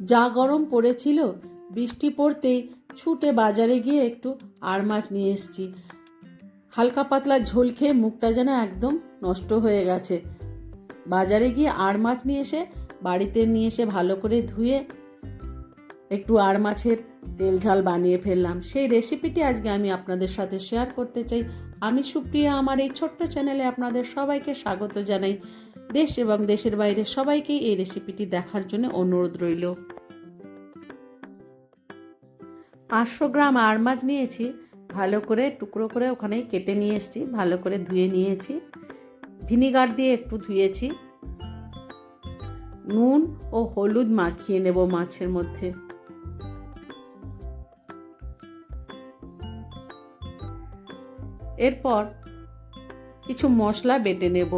যা গরম পড়েছিল, বৃষ্টি পড়তেই ছুটে বাজারে গিয়ে একটু আর মাছ নিয়ে এসেছি। হালকা পাতলা ঝোল খেয়ে মুখটা যেন একদম নষ্ট হয়ে গেছে। বাজারে গিয়ে আর মাছ নিয়ে এসে, বাড়িতে নিয়ে এসে ভালো করে ধুয়ে একটু আর মাছের তেল ঝাল বানিয়ে ফেললাম। সেই রেসিপিটি আজকে আমি আপনাদের সাথে শেয়ার করতে চাই। আমি সুপ্রিয়া, আমার এই ছোট্ট চ্যানেলে আপনাদের সবাইকে স্বাগত জানাই। দেশ এবং দেশের বাইরে সবাইকেই এই রেসিপিটি দেখার জন্য অনুরোধ রইল। পাঁচশো গ্রাম আর মাছ নিয়েছি। ভালো করে টুকরো করে ওখানেই কেটে নিয়ে এসেছি, ভালো করে ধুয়ে নিয়েছি। ভিনিগার দিয়ে একটু ধুয়েছি। নুন ও হলুদ মাখিয়ে নেব মাছের মধ্যে। এরপর কিছু মশলা বেটে নেব।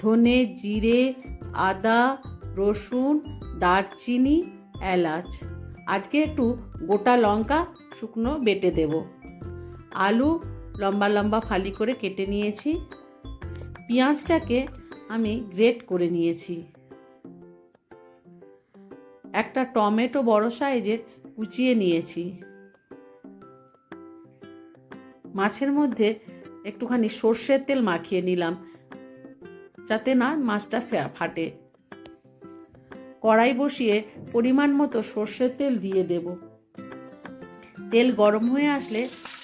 ধনে, জিরে, আদা, রসুন, দারচিনি, এলাচ। আজকে একটু গোটা লঙ্কা শুকনো বেটে দেব। আলু লম্বা লম্বা ফালি করে কেটে নিয়েছি। পেঁয়াজটাকে আমি গ্রেট করে নিয়েছি। একটা টমেটো বড় সাইজের কুচিয়ে নিয়েছি। মাছের মধ্যে একটুখানি সর্ষের তেল মাখিয়ে নিলাম। যাতে না মাছটা ফাটে। কড়াই বসিয়ে পরিমাণ মতো সর্ষের তেল দিয়ে দেব। তেল গরম হয়ে আসলে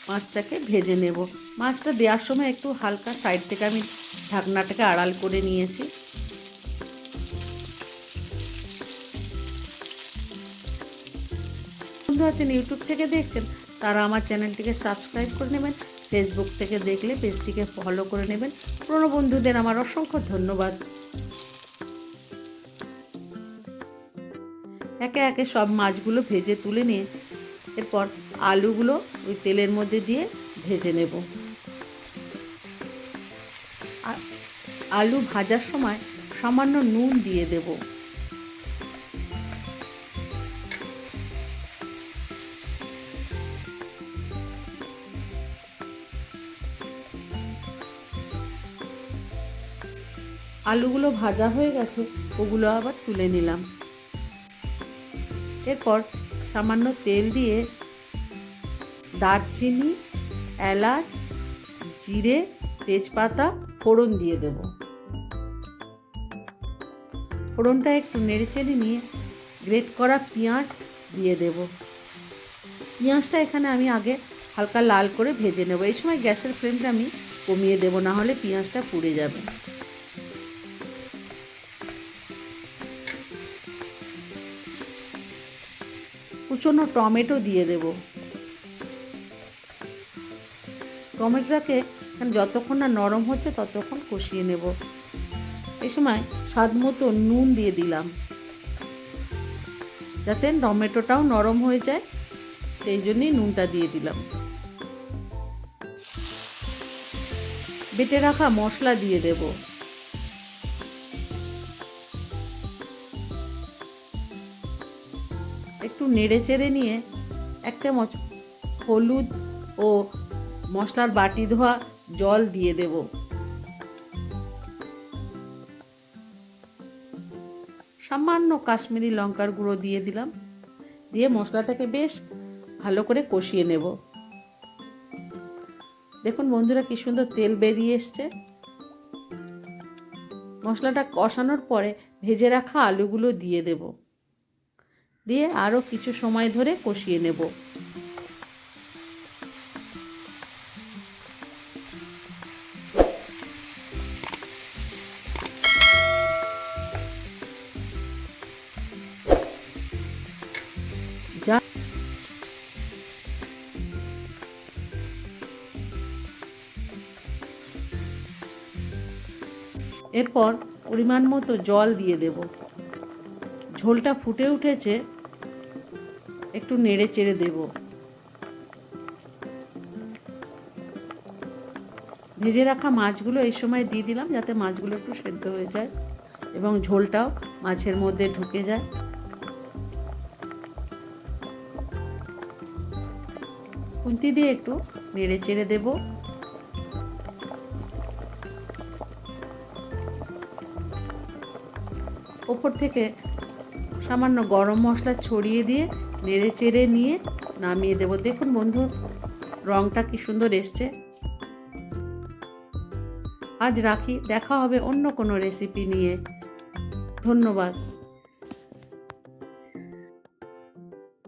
মাছটাকে ভেজে নেব। মাছটা দেওয়ার সময় একটু হালকা সাইড থেকে আমি ঢাকনাটাকে আড়াল করে নিয়েছি। বন্ধু আছেন ইউটিউব থেকে দেখছেন, তারা আমার চ্যানেলটিকে সাবস্ক্রাইব করে নেবেন। ফেসবুক থেকে দেখলে পেজটিকে ফলো করে নেবেন। পুরনো বন্ধুদের আমার অসংখ্য ধন্যবাদ। একে একে সব মাছগুলো ভেজে তুলে নিয়ে এরপর আলুগুলো ওই তেলের মধ্যে দিয়ে ভেজে নেব। আলু ভাজার সময় সামান্য নুন দিয়ে দেব। আলুগুলো ভাজা হয়ে গেছে, ওগুলো আবার তুলে নিলাম। এরপর সামান্য তেল দিয়ে দারচিনি, এলাচ, জিরে, তেজপাতা, ফোড়ন দিয়ে দেব। ফোড়নটা একটু নেড়েচেড়ে নিয়ে গ্রেট করা পেঁয়াজ দিয়ে দেব। পেঁয়াজটা এখানে আমি আগে হালকা লাল করে ভেজে নেব। এই সময় গ্যাসের ফ্লেমটা আমি কমিয়ে দেব না হলে পেঁয়াজটা পুড়ে যাবে। কুচনো টমেটো দিয়ে দেব। টমেটোটাকে যতক্ষণ না নরম হচ্ছে ততক্ষণ কষিয়ে নেব। এই সময় স্বাদ মতো নুন দিয়ে দিলাম। যাতে টমেটোটাও নরম হয়ে যায়, সেই জন্যই নুনটা দিয়ে দিলাম। বেটে রাখা মশলা দিয়ে দেবো। একটু নেড়ে চেড়ে নিয়ে এক চামচ হলুদ ও মশলার বাটি ধোয়া জল দিয়ে দেব। সামান্য কাশ্মীরি লঙ্কার গুঁড়ো দিয়ে দিলাম। দিয়ে মশলাটাকে বেশ ভালো করে কষিয়ে নেব। দেখুন বন্ধুরা কি সুন্দর তেল বেরিয়ে এসছে। মশলাটা কষানোর পরে ভেজে রাখা আলুগুলো দিয়ে দেবো। দিয়ে আরও কিছু সময় ধরে কষিয়ে নেব। এরপর পরিমাণ মতো জল দিয়ে দেব। ঝোলটা ফুটে উঠেছে একটু নেড়ে চেড়ে দেব। ভেজে রাখা মাছগুলো এই সময় দিয়ে দিলাম যাতে মাছগুলো একটু সেদ্ধ হয়ে যায় এবং ঝোলটাও মাছের মধ্যে ঢুকে যায়। খুন্তি দিয়ে একটু নেড়ে চেড়ে দেবো। ওপর থেকে সামান্য গরম মশলা ছড়িয়ে দিয়ে নেড়ে চেড়ে নিয়ে নামিয়ে দেব। দেখুন বন্ধু রঙটা কি সুন্দর এসছে। আজ রাখি, দেখা হবে অন্য কোনো রেসিপি নিয়ে। ধন্যবাদ।